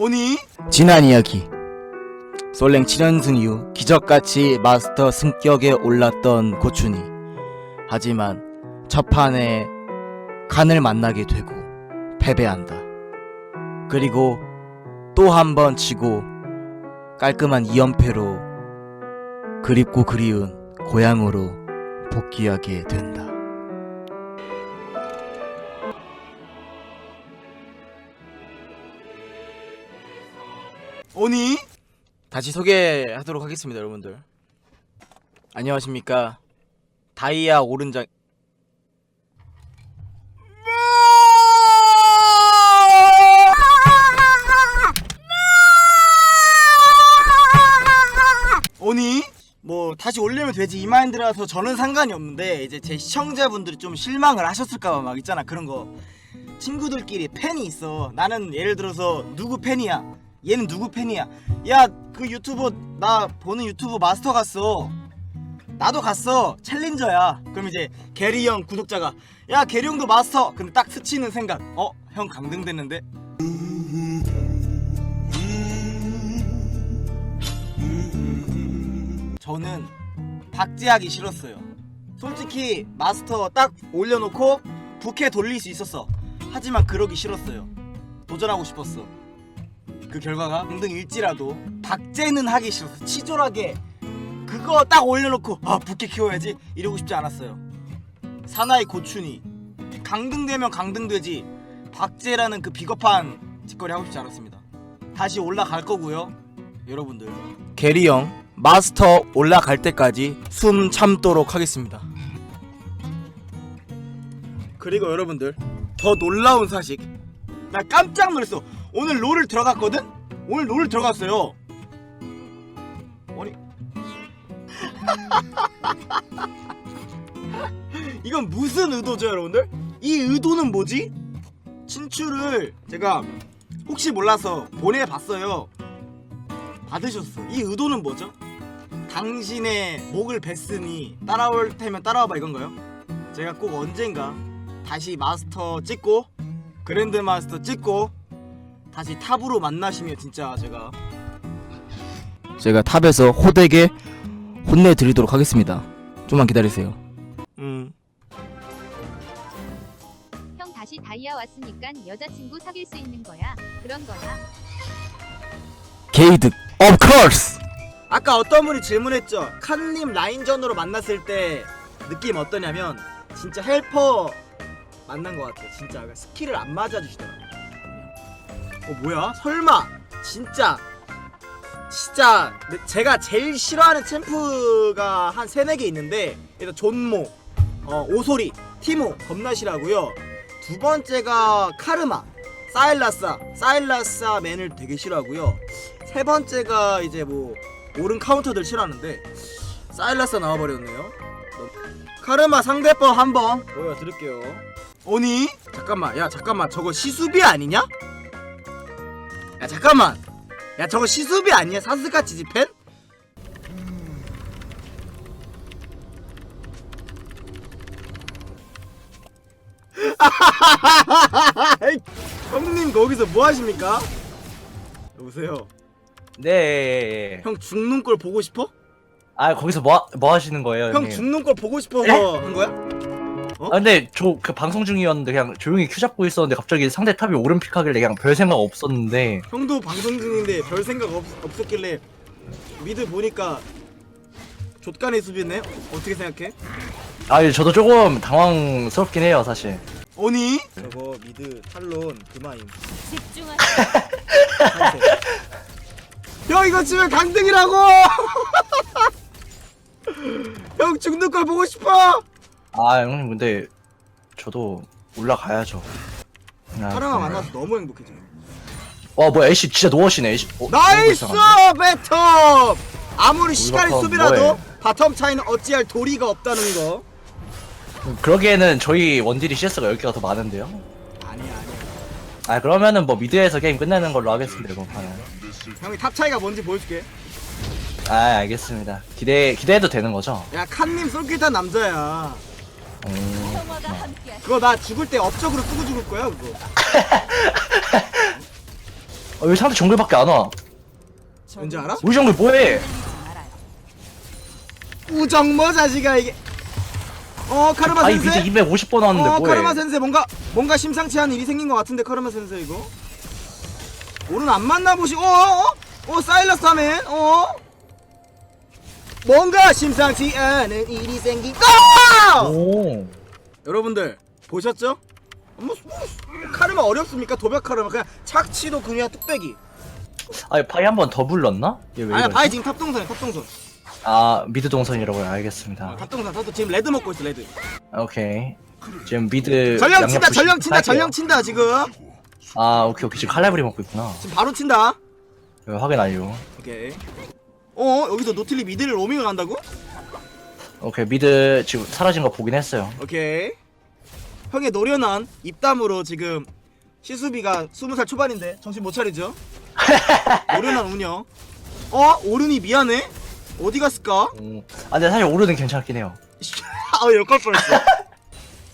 오니? 지난 이야기. 솔랭 7연승 이후 기적같이 마스터 승격에 올랐던 고춘이 하지만 첫 판에 칸을 만나게 되고 패배한다. 그리고 또 한번 지고 깔끔한 2연패로 그립고 그리운 고향으로 복귀하게 된다 다시 소개하도록 하겠습니다, 여러분들. 안녕하십니까? 다이아 오른장 오니? 뭐 다시 올리면 되지 이 마인드라서 저는 상관이 없는데 이제 제 시청자분들이 좀 실망을 하셨을까봐 막 있잖아 그런 거 친구들끼리 팬이 있어 나는 예를 들어서 누구 팬이야 얘는 누구 팬이야 야 그 유튜버 나 보는 유튜브 마스터 갔어 나도 갔어 챌린저야 그럼 이제 게리 형 구독자가 야 게리 형도 마스터 근데 딱 스치는 생각 어? 형 강등됐는데? 저는 박제하기 싫었어요. 솔직히 마스터 딱 올려놓고 부캐 돌릴 수 있었어. 하지만 그러기 싫었어요. 도전하고 싶었어. 그 결과가 강등일지라도 박제는 하기 싫었어. 치졸하게 그거 딱 올려놓고 아 부캐 키워야지 이러고 싶지 않았어요. 사나이 고춘이 강등되면 강등되지 박제라는 그 비겁한 짓거리 하고 싶지 않았습니다. 다시 올라갈 거고요. 여러분들 게리 형 마스터 올라갈 때까지 숨 참도록 하겠습니다. 그리고 여러분들 더 놀라운 사실 나 깜짝 놀랐어 오늘 롤을 들어갔거든? 오늘 롤을 들어갔어요 아니 이건 무슨 의도죠 여러분들? 이 의도는 뭐지? 친추를 제가 혹시 몰라서 보내봤어요 받으셨어 이 의도는 뭐죠? 당신의 목을 뱄으니 따라올 테면 따라와봐 이건가요? 제가 꼭 언젠가 다시 마스터 찍고 그랜드 마스터 찍고 다시 탑으로 만나시면 진짜 제가 제가 탑에서 호되게 혼내드리도록 하겠습니다. 좀만 기다리세요. 음 형 다시 다이아 왔으니까 여자친구 사귈 수 있는 거야. 그런 거야. 게이득 of course. 아까 어떤 분이 질문했죠 칸님 라인전으로 만났을 때 느낌 어떠냐면 진짜 헬퍼 만난 것 같아 진짜 스킬을 안 맞아주시더라고 어 뭐야? 설마. 진짜. 진짜 내- 제가 제일 싫어하는 챔프가 한 세네 개 있는데 일단 존모 어, 오소리 티모 겁나 싫어하고요. 두 번째가 카르마 사일라사. 사일라사 맨을 되게 싫어하고요. 세 번째가 이제 뭐 오른 카운터들 싫어하는데 사일라사 나와버렸네요. 카르마 상대법 한번 보여드릴게요. 오니? 잠깐만. 야 잠깐만. 저거 시수비 아니냐? 야 잠깐만 야 저거 시수비 아니야 사스카 지지펜? 형님 거기서 뭐 하십니까? 여보세요 네. 형 죽는 걸 보고 싶어? 아 거기서 뭐, 하- 뭐 하시는 거예요, 형 형님? 죽는 걸 보고 싶어서 네? 한 거야? 어? 아 근데 저 그 방송 중이었는데 그냥 조용히 큐 잡고 있었는데 갑자기 상대 탑이 오른 픽 하길래 그냥 별 생각 없었는데 형도 방송 중인데 별 생각 없, 없었길래 미드 보니까 족간의 수비네? 어떻게 생각해? 아 저도 조금 당황스럽긴 해요 사실. 오니? 저거 미드 탈론 그마임 집중하세요. 형 이거 지금 강등이라고! 형 죽는 걸 보고 싶어! 아 형님 근데 저도 올라가야죠. 아, 사랑아 그래요. 만나서 너무 행복해 지금 와 뭐야 애쉬 진짜 노어시네 애쉬. 어, 나이스? 배텀! 아무리 시간이 수비라도 뭐해? 바텀 차이는 어찌할 도리가 없다는 거 그러기에는 저희 원딜이 CS가 10개가 더 많은데요. 아니야 아니야 아 그러면은 뭐 미드에서 게임 끝내는 걸로 하겠습니다 이번 판은. 형이 탑 차이가 뭔지 보여줄게 아 알겠습니다. 기대 기대해도 되는 거죠? 야 칸님 솔깃한 남자야 음, 그거 나 죽을 때 업적으로 쓰고 죽을 거야 그거 아, 왜 상대 정글밖에 안 와? 왠지 알아? 우리 정글 뭐해? 우정모 자식아 이게 어 카르마 아이 센세 비트 250번 왔는데 어 뭐해? 카르마 센세 뭔가 뭔가 심상치 않은 일이 생긴 것 같은데 카르마 센세 이거 오른 안 만나 보시 어어 어 사일러스 하면 어 뭔가 심상치 않은 일이 생긴 거 오. 여러분들 보셨죠? 뭐, 뭐 카르마 어렵습니까 도벽 카르마 그냥 착취도 그냥 뚝배기 아니 바이 한 번 더 불렀나? 얘왜 아니야? 바이 지금 탑 동선이야 탑 동선 아 미드 동선이라고요. 알겠습니다. 탑동선 탑동 지금 레드 먹고 있어 레드 오케이. 지금 미드 전령 양옆 친다 부시 전령 친다 할게요. 전령 친다 지금 아 오케이 오케이 지금 칼라브리 먹고 있구나. 지금 바로 친다 네, 확인 완료. 오케이 어 여기서 노틸리 미드를 로밍을 한다고? 오케이 미드 지금 사라진 거 보긴 했어요. 오케이 형의 노련한 입담으로 지금 시수비가 20살 초반인데 정신 못 차리죠? 노련한 운영 어? 오른이 미안해? 어디 갔을까? 음. 아 근데 사실 오르는 괜찮긴 해요. 아 역할 뻔했어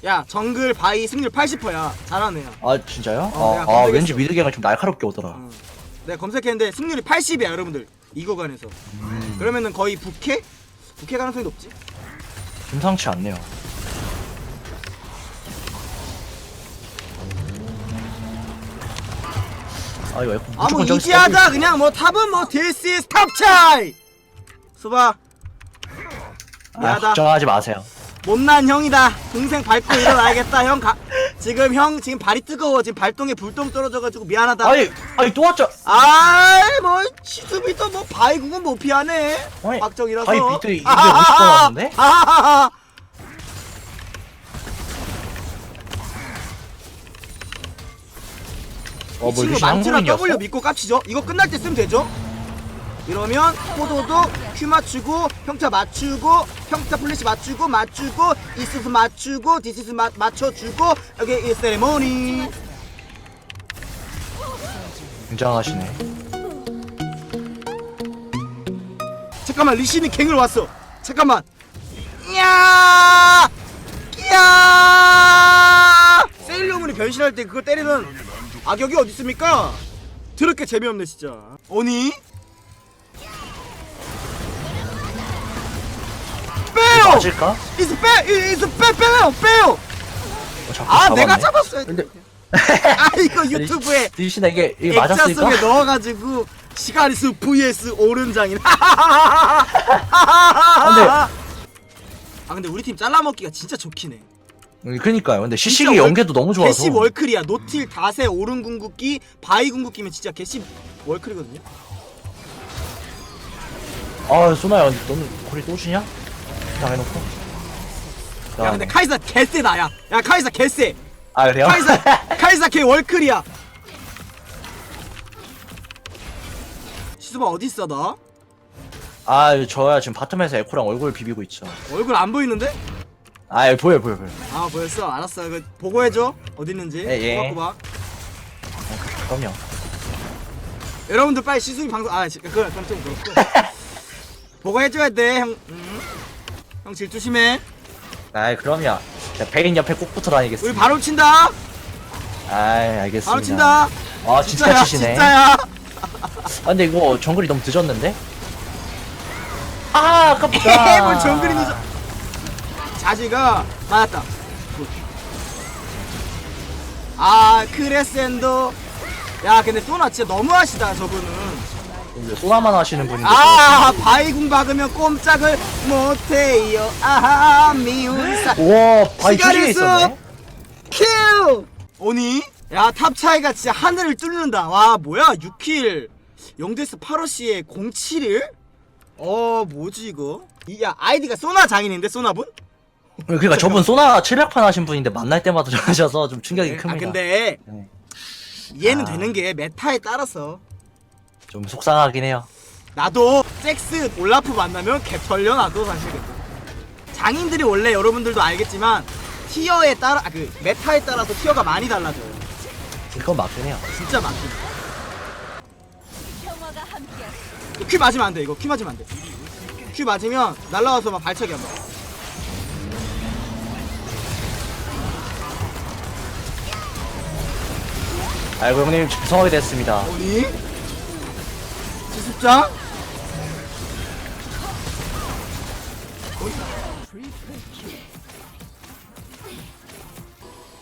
야 정글 바이 승률 80%야 잘하네 아 진짜요? 어, 아, 내가 아 검색했어. 왠지 미드갱가 좀 날카롭게 오더라. 어. 내가 검색했는데 승률이 80이야 여러분들 이 구간에서. 음, 그러면은 거의 부캐? 부캐 가능성이 높지? 심상치 않네요. 아 이거 무조건 아 뭐 저기서 이지하다! 그냥 뭐 탑은 뭐 this is 탑 차이! 수바 아, 미안하다. 걱정하지 마세요. 못난 형이다. 동생 밟고 일어나야겠다. 형 가, 지금 형 지금 발이 뜨거워 지금 발동에 불똥 떨어져가지고 미안하다 아니 아니 또 왔죠. 아이 뭐 시수비도 뭐 바이국은 못 피하네 아니, 박정이라서 바이 비트 250번 왔는데? 아하하하. 어, 이 친구 루시 만트라 한국인이었어? W 믿고 깝치죠? 이거 끝날 때 쓰면 되죠? 이러면 포도도 Q 맞추고 평타 맞추고 평타 플래시 맞추고 맞추고 이스스 맞추고 디스스 마, 맞춰주고 여기 이 세레모니. 굉장하시네. 잠깐만 리신이 갱을 왔어. 잠깐만. 이야! 이야! 세일러문이 변신할 때 그거 때리는 악역이 어디 있습니까? 드럽게 재미없네 진짜. 아니 빼요 맞을까? 이스 빼 이스 빼 빼요 빼요 어, 자꾸 아 내가 잡았네. 잡았어야 근데 아 이거 유튜브에 리시나 이게 이게 액자 맞았을까? 속에 넣어가지고 시가리스 vs 오른장인 근데- 아 근데 우리 팀 잘라먹기가 진짜 좋긴 해 음, 그니까요. 근데 시식이 월- 연계도 너무 좋아서. 개시 월클이야 노틸 다세 오른 궁극기 바이 궁극기면 진짜 개시 월클이거든요 아 소나야, 너는 거리 또 주냐? 당해놓고. 야 근데 카이사 개쎄다 야, 야 카이사 개쎄 아 그래요? 카이사 카이사 개 월클이야 시수바 어딨어 너? 아 저야 지금 바텀에서 에코랑 얼굴 비비고 있죠. 얼굴 안 보이는데? 아 보여 보여 보여. 아 보였어 알았어 그 보고해 줘 어딨는지 예, 예. 꼬박꼬박 그럼요. 여러분들 빨리 시수이 방송 아 지- 그건 좀 그렇고 보고해 줘야 돼 형 음. 형 질투 심해 아 그럼요. 자, 베인 옆에 꼭 붙어 다니겠습니다. 우리 바로 친다 아 알겠습니다. 바로 친다 아 진짜 진짜야 치시네. 진짜야 아 근데 이거 정글이 너무 늦었는데? 아 아깝다. 뭘 정글이 늦어 자지가 맞았다 굿. 아 크레센도 야 근데 소나 진짜 너무하시다 저분은 이제 소나만 하시는 분인데. 아 바이궁 박으면 꼼짝을 못해요 아하 미운사 또- 우와 바이 시가리스! 주식에 있었네. 킬! 오니? 야 탑 차이가 진짜 하늘을 뚫는다 와 뭐야 6킬 영데스 파러시의 07일? 어 뭐지 이거? 이, 야 아이디가 소나 장인인데 소나분? 그러니까 저분 소나 700판 하신 분인데 만날 때마다 저러셔서 좀 충격이 큽니다. 아 근데 네. 이해는 아. 되는 게 메타에 따라서 좀 속상하긴 해요. 나도 잭스 올라프 만나면 개 털려 나도 사실 장인들이 원래 여러분들도 알겠지만 티어에 따라 아, 그 메타에 따라서 티어가 많이 달라져요 그건 맞긴 해요. 진짜 많긴 큐 맞으면 안돼 이거 큐 맞으면 안돼 큐 맞으면 날라와서 막 발차기 한다 아이고 형님 죄송하게 됐습니다. 오니? 지숙장?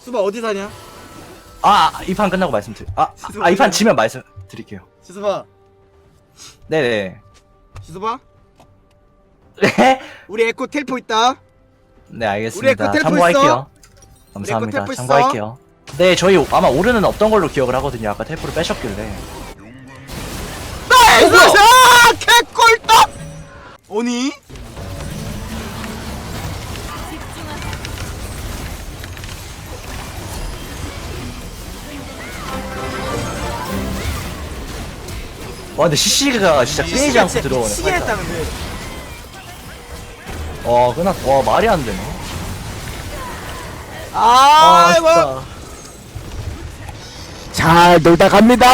수바 어디 사냐? 아 이 판 끝나고 말씀드릴. 아이 판 지면 말씀드릴게요. 지수바 네네. 지수바 네. 우리 에코 텔포 있다 네 우리 알겠습니다. 에코 텔포 참고할게요. 있어? 감사합니다. 참고할게요. 네 저희 아마 오르는 없던 걸로 기억을 하거든요. 아까 텔프를 빼셨길래. 와 근데 CC가 진짜 끊이지 않고 들어오네. 시계 했다 근데 와 끝났. 와 말이 안 되네. 아, 아이고 진짜. 잘 놀다 갑니다.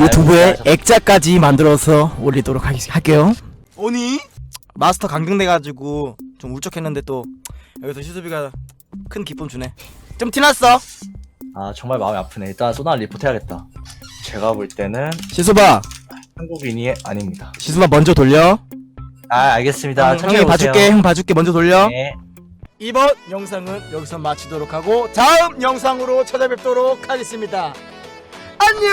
유튜브에. 액자까지 만들어서 올리도록 하, 할게요. 오니? 마스터 강등돼가지고 좀 울적했는데 또 여기서 시수비가 큰 기쁨 주네. 좀 티났어. 아 정말 마음이 아프네. 일단 소나 리포트 해야겠다. 제가 볼 때는 시수바, 한국인이 아닙니다. 시수바 먼저 돌려. 아 알겠습니다. 형, 형이 보세요. 봐줄게, 형 봐줄게. 먼저 돌려. 네. 이번 영상은 여기서 마치도록 하고 다음 영상으로 찾아뵙도록 하겠습니다 안녕